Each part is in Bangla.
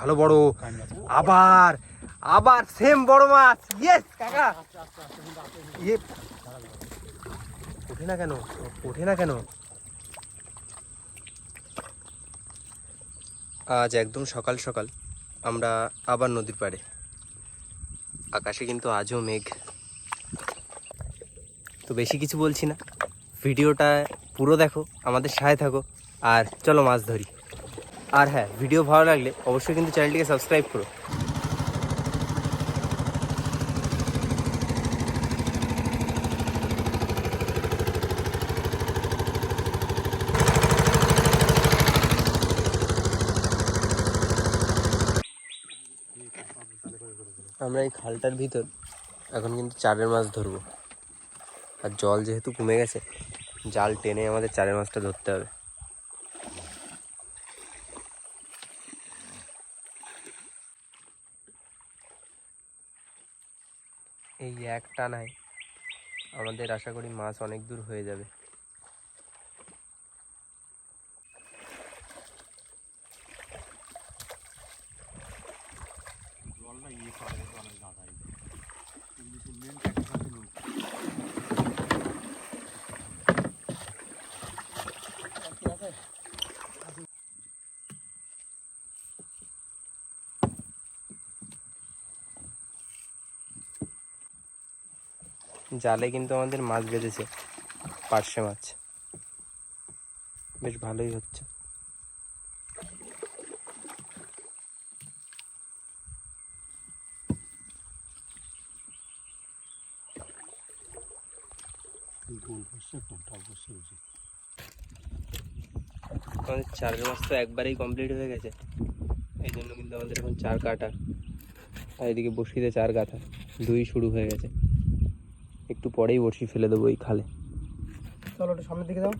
ভালো বড়। আবার আবার সেম বড় মাছ। ইয়েস কাকা। ইয়ে ওঠে না কেন? ওঠে না কেন? আজ একদম সকাল সকাল আমরা আবার নদীর পাড়ে। আকাশে কিন্তু আজও মেঘ। তো বেশি কিছু বলছি না। ভিডিওটা পুরো দেখো, আমাদের সাথে থাকো। আর চলো মাছ ধরি। আর হ্যাঁ ভিডিও ভালো লাগলে অবশ্যই কিন্তু চ্যানেলটিকে সাবস্ক্রাইব করো। আমরা এই খালটার ভিতর এখন কিন্তু চারের মাছ ধরবো। আর জল যেহেতু কমে গেছে, জাল টেনে আমাদের চারের মাছটা ধরতে হবে এই এক টানায় আমাদের আশা করি মাছ অনেক দূর হয়ে যাবে। জালে কিন্তু আমাদের মাছ বেঁধেছে, পার্শে মাছ। বেশ ভালোই হচ্ছে। আমাদের চারের মাছ তো একবারেই কমপ্লিট হয়ে গেছে। এই জন্য কিন্তু আমাদের এখন চার কাটা। আর এদিকে বসিতে চার কাটা। দুই শুরু হয়ে গেছে। একটু পরেই বড়শি ফেলে দেবো এই খালে। চলো একটু সামনের দিকে যাও।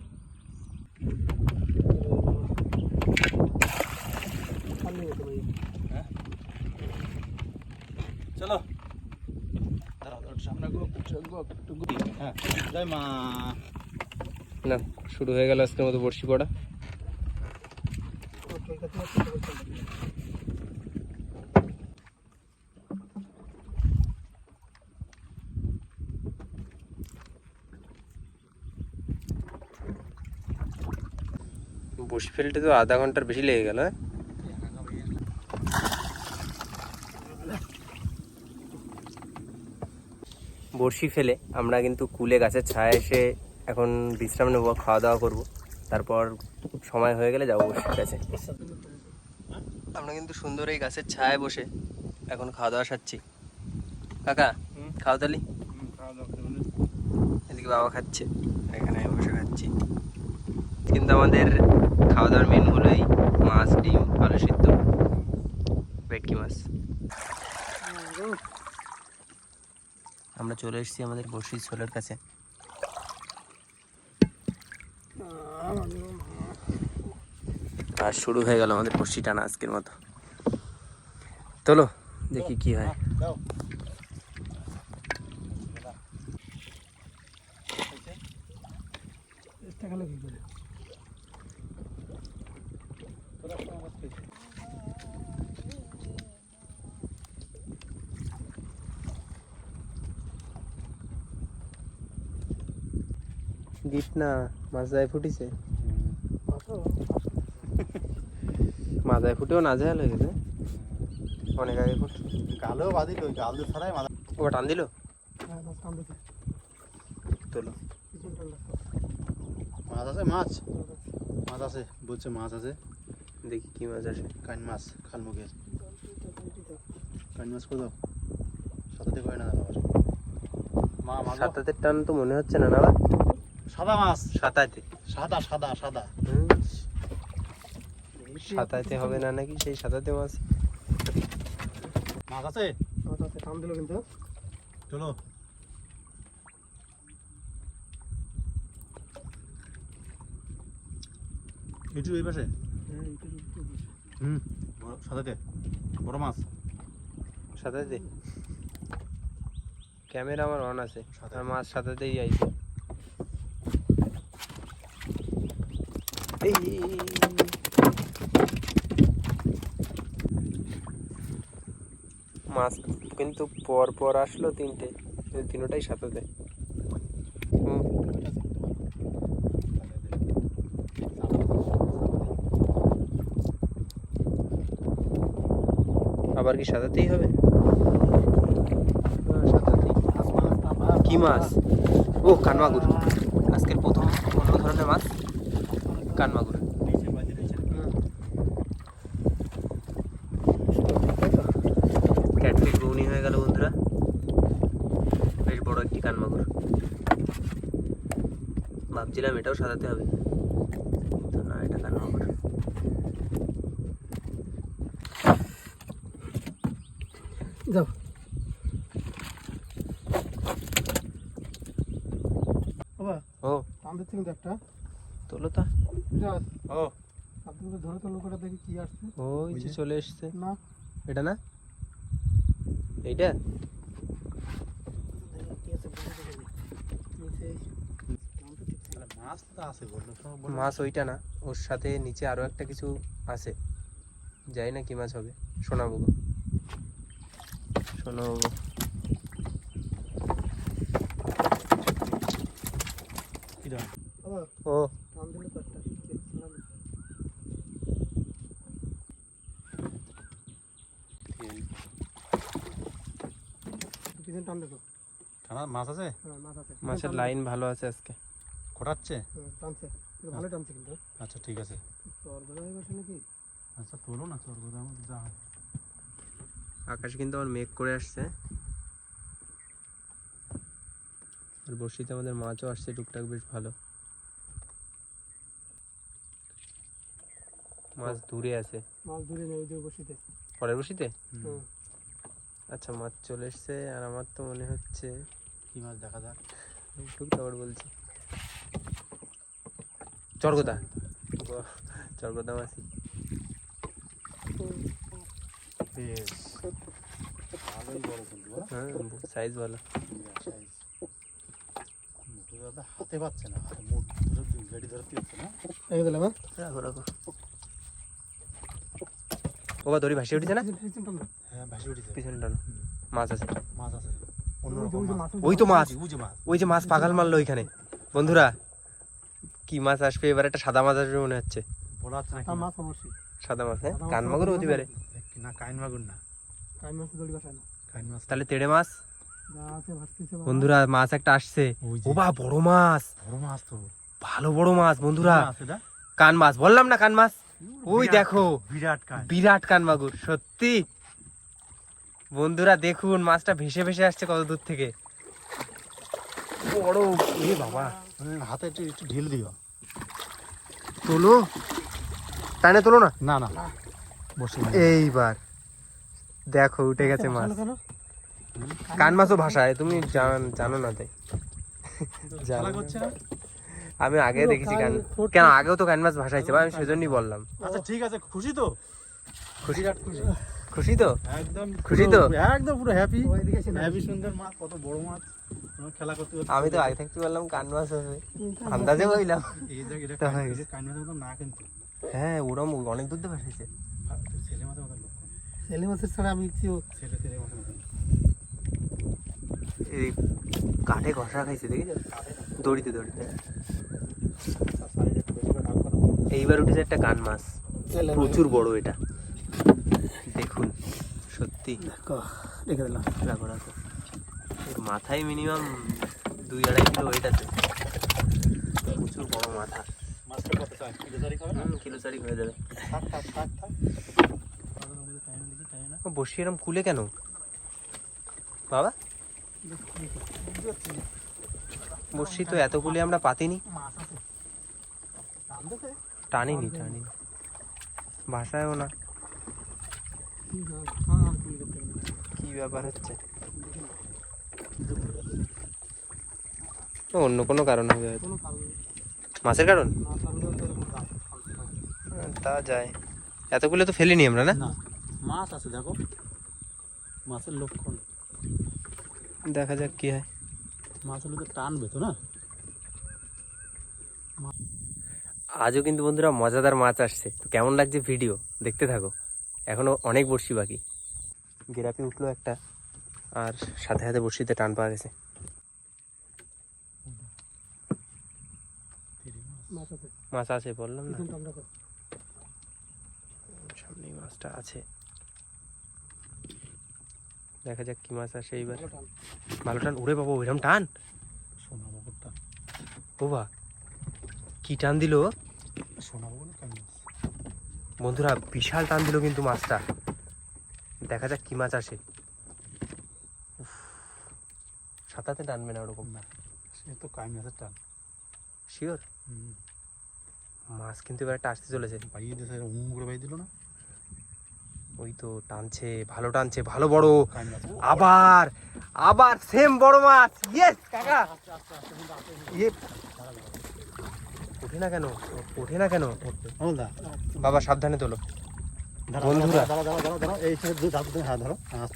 চলো। হ্যাঁ না শুরু হয়ে গেল আজকের মতো বড়শি পড়া। বড়শি ফেলতে তো আধা ঘণ্টার বেশি লেগে গেল হ্যাঁ? বড়শি ফেলে আমরা কিন্তু কুলে গাছের ছায়া এসে এখন বিশ্রাম নেব খাওয়া দাওয়া করব। তারপর সময় হয়ে গেলে যাব বড়শির কাছে। আমরা কিন্তু সুন্দর এই গাছের ছায়ায় বসে এখন খাওয়া দাওয়া সারছি। কাকা খাওয়া দালি এদিকে বাবা খাচ্ছে এখানে বসে খাচ্ছি। কিন্তু আমাদের খাওয়া দাওয়ার মেনু হলো এই মাছ, ডিম, আলু সিদ্ধ। ভেটকি মাছ? আমরা চলে এসেছি আমাদের বসির ছোলের কাছে। আর শুরু হয়ে গেল আমাদের বসি টানা আজকের মতো। চলো, দেখি কি হয়। গিফট না মাছ যায় ফুটিছে মাথায় ফুটেও না যায় হয়ে গেছে। অনেক আগে ফুট গালেও বাদিল ওই গাল দিয়ে ছাড়াই মাথা ও টান দিল? হ্যাঁ মাছ তোলো। মাছ আছে মাছ? মাছ আছে বলছে মাছ আছে। দেখি কি মাছ আসে। কান মাছ খালমুখের কান মাছ দাও? সাথে করে না আবার? মা মাছ দাও। টান তো মনে হচ্ছে না না? সাদা মাছ। সাতাতে সাদা সাদা সাদা। সাতাতে হবে না নাকি? সেই সাতাতে মাছ। মাছ আছে? মাছ আছে টান দিল কিন্তু। চলো। এটু এই পাশে। হ্যাঁ একটু বেশি। হুম সাদাতে বড় মাছ। সাতাতে ক্যামেরা আমার অন আছে। আর মাছ সাতাতেই আইছে। মাছ কিন্তু পর পর আসলো তিনটে। তিনোটাই সাঁতাতে হুম। আবার কি সাঁতাতেই হবে? কি মাছ? ও কানমাগুর। আজকের প্রথম অন্য ধরনের মাছ? কানমাগুর। ক্যাটফিট বৌনি হয়ে গেল বন্ধুরা। বেশ বড় একটি কানমাগুর। ভাবছিলাম এটাও সাজাতে হবে কিন্তু না এটা কানমাগুর। যাও। বাবা ও। দিচ্ছে কিন্তু একটা। তোলো তা। ও। আপনি ধরে তো লোকটা দেখি কি আসছে। ওই যে চলে এসছে। না। এটা না? এইটা? মাছ ওইটা না ওর সাথে নিচে আরও একটা কিছু আছে। যাই না কি মাছ হবে শোনাবো গো। শোনাবো গো। কি দাম বাবা ও টান দিলে তো একটা দেখছিলাম পিছনে টান দেখো টানা মাছ আছে? হ্যাঁ মাছ আছে। মাছের লাইন ভালো আছে আজকে। খোটাচ্ছে হ্যাঁ, টানছে। ভালো টানছে কিন্তু। আচ্ছা ঠিক আছে। চর হয়ে গেছে নাকি? আচ্ছা তোলো না চোর কথা আমার যা। আকাশ কিন্তু আমার মেঘ করে আসছে। আর বর্ষিতে আমাদের মাছও আসছে টুকটাক বেশ ভালো। মাছ দূরে আছে। মাছ দূরে নেই ওই বসিতে পরের বসিতে হুম। হুম। আচ্ছা মাছ চলে এসছে আর আমার তো মনে হচ্ছে কি মাছ দেখা যাক। বলছি। চরগোদা? চরগোদা। মাছই। বেশ। ভালোই বড় কিন্তু হ্যাঁ? সাইজ ভালো। size। দাদা হাতে পাচ্ছে না হাতে মুঠ ধরে গাড়ি ধরতে হচ্ছে না? রেখে দিলাম হ্যাঁ রাখো রাখো। ও দড়ি ভাসিয়ে উঠেছে না? পিছনে-। হ্যাঁ ভাসি উঠেছে। পিছনে টানো। মাছ আছে। মাছ আছে। ওই তো মাছ ওই যে মাছ। পাগাল মারলো ওইখানে। বন্ধুরা কি মাছ আসবে? এবার একটা সাদা মাছ আসবে মনে হচ্ছে। সাদা মাছ হ্যাঁ? সাদা মাছ কানমাগুরও হতে পারে। না কাইন মাগুর না। কাই মাছ দড়ি বাসায় না। কাইন মাছ তাহলে তেড়ে মাছ। বন্ধুরা মাছ একটা আসছে। ও বা বড় মাছ। বড় মাছ তো। ভালো বড় মাছ বন্ধুরা। কান মাছ বললাম না কান মাছ? ওই বিরাট- দেখো বিরাট কাইন বিরাট কান মাগুর সত্যি। বন্ধুরা দেখুন মাছটা ভেসে ভেসে আসছে কত দূর থেকে। বড় এ বাবা হাতে একটু একটু ঢিল দিও। তোলো। টানে তোলো না? না না বসে এইবার। দেখো উঠে গেছে মাছ। কান? মাছও ভাষায় তুমি জান জানো না তাই। আমি আগে দেখেছি কান কান আগেও তো কান মাছ ভাসাইছে বা আমি সেজন্যই বললাম। আচ্ছা ঠিক আছে খুশি তো? খুশি? খুশি। খুশি তো? একদম খুশি তো? একদম পুরো হ্যাপি। হ্যাপি সুন্দর মাছ কত বড় মাছ। খেলা করতে করতে আমি তো আগে থাকতে বললাম কান মাছ হবে। আন্দাজে বললাম। হয়ে মতো না কিন্তু। হ্যাঁ ওরম অনেক দূর দিয়ে ভাসাইছে ছেলে মাছের মতো ছেলে মাছের ছাড়া আমি কেউ ছেলে ছেলে মাছের মতো এই কাঠে ঘষা খাইছে দেখেছ? দড়িতে দড়িতে। এইবার উঠেছে একটা কান মাছ। প্রচুর বড় এটা। দেখুন সত্যি। দেখো, রেখে দিলাম। রাখো রাখো মাথায় মিনিমাম দুই আড়াই কিলো ওয়েট আছে। প্রচুর বড় মাথা। কিলো তারিখ হবে না? হুম, কিলো চারি হয়ে যাবে। বসি এরম খুলে কেন? বাবা? বসি তো এত খুলে আমরা পাতিনি। মাছ আছে। টান দিতে টানিনি টানিনি। ভাষায়ও না। কি ব্যাপার হচ্ছে? অন্য কোনো কারণ হবে হয়তো। কোনো কারণ মাছের কারণ? তো যায়। এতগুলো তো ফেলিনি আমরা না মাছ আছে দেখো। মাছের লক্ষণ। দেখা যাক কি হয়। মাছ হলে তো টানবে তো না? আজও কিন্তু বন্ধুরা মজাদার মাছ আসছে। তো কেমন লাগছে ভিডিও? দেখতে থাকো। এখনও অনেক বড়শি বাকি। গেরাপি উঠল একটা আর সাথে সাথে বড়শিতে টান পাওয়া গেছে। মাছ আছে বললাম না। সামনেই মাছটা আছে। দেখা যাক কি মাছ আসে এইবার। ভালো টান উড়ে বাবা ওইরকম টান? সোনা বাবা কি টান দিল? সোনা বকর না কান মাছ বন্ধুরা বিশাল টান দিল কিন্তু মাছটা। দেখা যাক কি মাছ আসে। সাঁতাতে টানবে না ওরকম। না সে তো কান মাছের টান। শিওর মাছ কিন্তু এবার একটা আসতে চলেছে বাইয়ে দিয়েছে উম করে বাইয়ে দিল না? ওই তো টানছে ভালো টানছে ভালো বড়। আবার আবার সেম বড় মাছ। ইয়েস কাকা। ইয়ে। ওঠে না কেন? ওঠে না কেন? বাবা সাবধানে তোলো। বন্ধুরা। হ্যাঁ,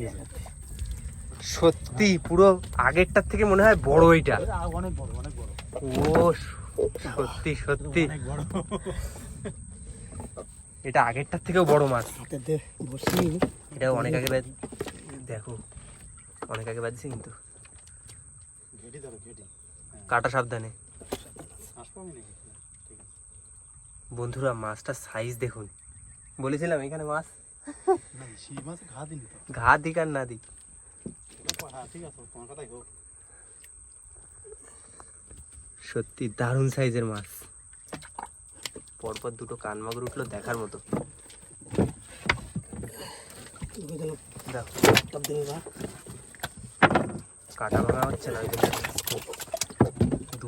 গেছে। সত্যি পুরো আগেরটার থেকে মনে হয় বড় এটা এটা অনেক বড় অনেক বড়। ও সত্যি সত্যি। এটা আগেরটার থেকেও বড় মাছ। এটাও অনেক আগে দেখো অনেক আগে বাজছে কিন্তু। কাটা সাবধানে আসব আমি নাকি ঠিক আছে বন্ধুরা মাছটার সাইজ দেখুন। বলেছিলাম এখানে মাছ? ঘা দিক আর না দিক। হ্যাঁ সত্যি দারুণ সাইজের মাছ। পরপর দুটো কানমাগুর উঠল দেখার মতো। কাটা ভাঙা হচ্ছে না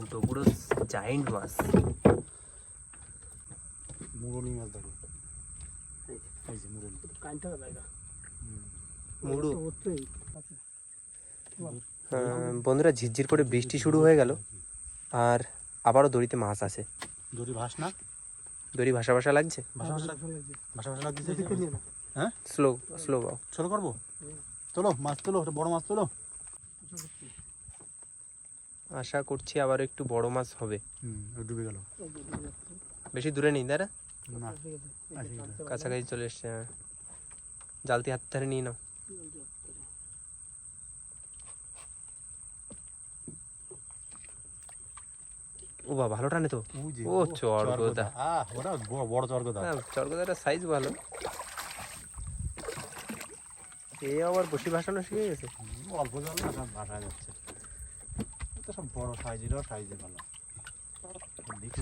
দুটো পুরো জাইন্ট মাছ। মুরলি মাছ ধরো এই যে। মুরলি জায়গা মুড়ু। আহ, বন্ধুরা ঝিরঝির করে বৃষ্টি শুরু হয়ে গেল। আর আবারও দড়িতে মাছ আছে। দড়ি ভাস না? দড়ি ভাসা ভাসা লাগছে? ভাসা ভাসা লাগছে। ভাসা ভাসা লাগতেছে দেখে নিয়ে না হ্যাঁ? স্লো স্লো বাও। ছোট করব চলো মাছ তোলো বড় মাছ তোলো। আশা করছি আবার একটু বড় মাছ হবে। ডুবে গেল। বেশি দূরে নেই দাঁড়া। কাছাকাছি চলে এসছে হ্যাঁ। জালতি হাত ধারে নিয়ে নাও। ও বাবা ভালো টানে তো। ও, চরগোদা। ওটা বড় চরগোদা। হ্যাঁ সাইজ ভালো। এ আবার বসি ভাসানো শিখে গেছে? অল্প জল ভাসা যাচ্ছে। সব বড় সাইজেরও সাইজে ভালো।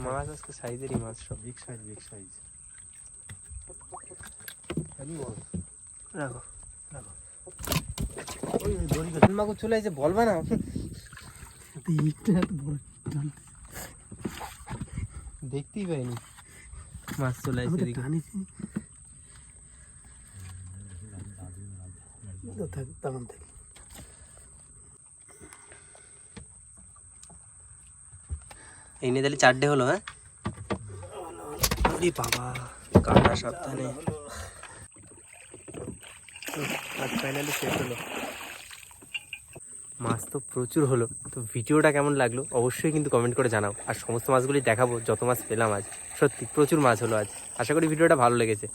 মাছ আজকে সাইজেরই মাছ সব। বিগ সাইজ বিগ সাইজ রাখো। ওই ওই দড়ি মাগো চলে এসে বলবা না দেখতেই পাইনি। মাছ চলে আমি এসে তো দিকে টানিছি। তো থাক তখন থেকে। এই নিয়ে তাহলে চারটে হলো হ্যাঁ? বাবা কাটা সাবধানে। আজ ফাইনালি শেষ হলো। মাছ তো প্রচুর হলো। তো ভিডিওটা কেমন লাগল অবশ্যই কিন্তু কমেন্ট করে জানাও। আর সমস্ত মাছগুলি দেখাবো যত মাছ পেলাম আজ। সত্যি প্রচুর মাছ হলো আজ। আশা করি ভিডিওটা ভালো লেগেছে।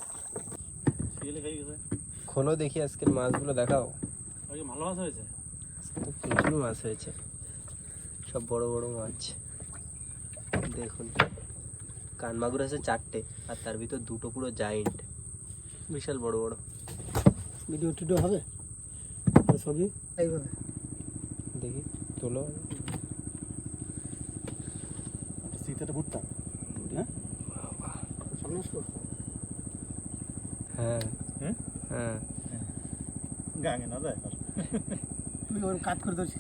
খোলো দেখি আজকের মাছগুলো দেখাও। ভালো মাছ হয়েছে। প্রচুর মাছ হয়েছে। সব বড় বড় মাছ। দেখুন কানমাগুর আছে চারটে আর তার ভিতর দুটো পুরো জাইন্ট বিশাল বড় বড়। ভিডিও টিডিও হবে? এইভাবে। দেখি তোলো। শীতেটা ভুট্টা। হ্যাঁ? সামনে আসব হ্যাঁ। হ্যাঁ? গাঙে না দেখ তুমি ওর কাজ করে দিচ্ছি